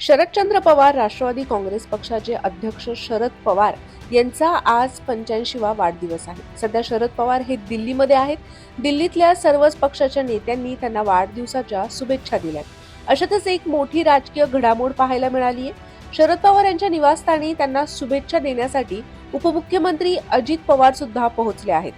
शरदचंद्र पवार राष्ट्रवादी काँग्रेस पक्षाचे अध्यक्ष शरद पवार यांचा आज पंच्याऐंशीवा वाढदिवस आहे. सध्या शरद पवार हे दिल्लीमध्ये आहेत. दिल्लीतल्या सर्वच पक्षाच्या नेत्यांनी त्यांना वाढदिवसाच्या शुभेच्छा दिल्या अशातच एक मोठी राजकीय घडामोड पाहायला मिळाली आहे शरद पवार यांच्या निवासस्थानी त्यांना शुभेच्छा देण्यासाठी उपमुख्यमंत्री अजित पवार सुद्धा पोहोचले आहेत.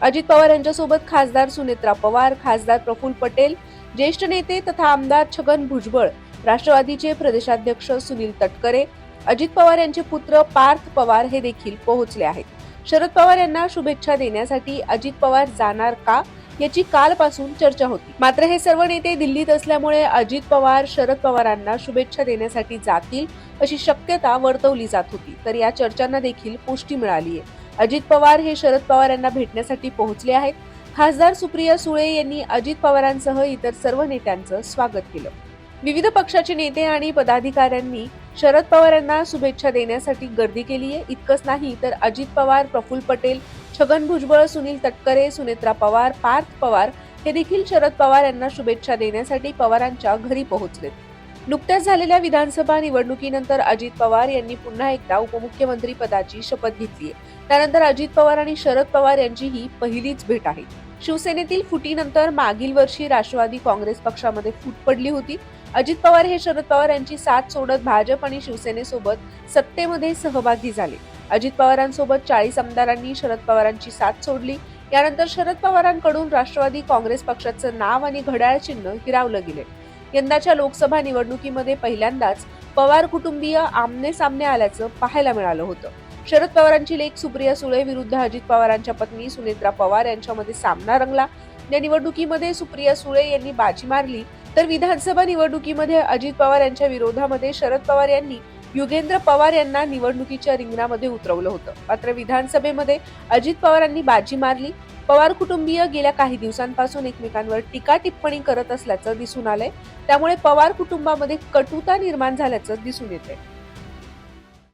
अजित पवार यांच्यासोबत खासदार सुनेत्रा पवार खासदार प्रफुल्ल पटेल ज्येष्ठ नेते तथा आमदार छगन भुजबळ राष्ट्रवादीचे प्रदेशाध्यक्ष सुनील तटकरे अजित पवार यांचे पुत्र पार्थ पवार हे देखील पोहोचले आहेत. शरद पवार यांना शुभेच्छा देण्यासाठी अजित पवार जाणार का याची कालपासून चर्चा होती. मात्र हे सर्व नेते दिल्लीत असल्यामुळे अजित पवार शरद पवारांना शुभेच्छा देण्यासाठी जातील अशी शक्यता वर्तवली जात होती तर या चर्चांना देखील पुष्टी मिळाली आहे अजित पवार हे शरद पवार यांना भेटण्यासाठी पोहोचले आहेत. खासदार सुप्रिया सुळे यांनी अजित पवारांसह इतर सर्व नेत्यांचं स्वागत केलं. विविध पक्षाचे नेते आणि पदाधिकाऱ्यांनी शरद पवार यांना शुभेच्छा देण्यासाठी गर्दी केली आहे. इतकंच नाही तर अजित पवार प्रफुल्ल पटेल छगन भुजबळ सुनील तटकरे सुनेत्रा पवार पार्थ पवार हे देखील शरद पवार यांना शुभेच्छा देण्यासाठी पवारांच्या घरी पोहोचलेत. नुकत्याच झालेल्या विधानसभा निवडणुकीनंतर अजित पवार यांनी पुन्हा एकदा उपमुख्यमंत्री पदाची शपथ घेतली आहे. त्यानंतर अजित पवार आणि शरद पवार यांची ही पहिलीच भेट आहे. शिवसेनेतील फुटीनंतर मागील वर्षी राष्ट्रवादी काँग्रेस पक्षामध्ये फूट पडली होती. अजित पवार हे शरद पवार यांची साथ सोडत भाजप आणि शिवसेनेसोबत सत्तेमध्ये सहभागी झाले. अजित पवारांसोबत चाळीस आमदारांनी शरद पवारांची साथ सोडली. यानंतर शरद पवारांकडून राष्ट्रवादी काँग्रेस पक्षाचं नाव आणि घड्याळ चिन्ह हिरावलं गेले. यंदाच्या लोकसभा निवडणुकीमध्ये पहिल्यांदाच पवार कुटुंबीय आमने सामने आल्याचं पाहायला मिळालं होतं. शरद पवारांची लेख सुप्रिया सुळे विरुद्ध अजित पवारांच्या पत्नी सुनेत्रा पवार यांच्यामध्ये सामना रंगला. या निवडणुकीमध्ये सुप्रिया सुळे यांनी बाजी मारली. तर विधानसभा निवडणुकीमध्ये अजित पवार यांच्या विरोधामध्ये शरद पवार यांनी युगेंद्र पवार यांना निवडणुकीच्या रिंगणामध्ये उतरवलं होतं. मात्र विधानसभेमध्ये अजित पवारांनी बाजी मारली. पवार कुटुंबीय गेल्या काही दिवसांपासून एकमेकांवर टीका टिप्पणी करत असल्याचं दिसून आलंय. त्यामुळे पवार कुटुंबामध्ये कटुता निर्माण झाल्याचं दिसून येते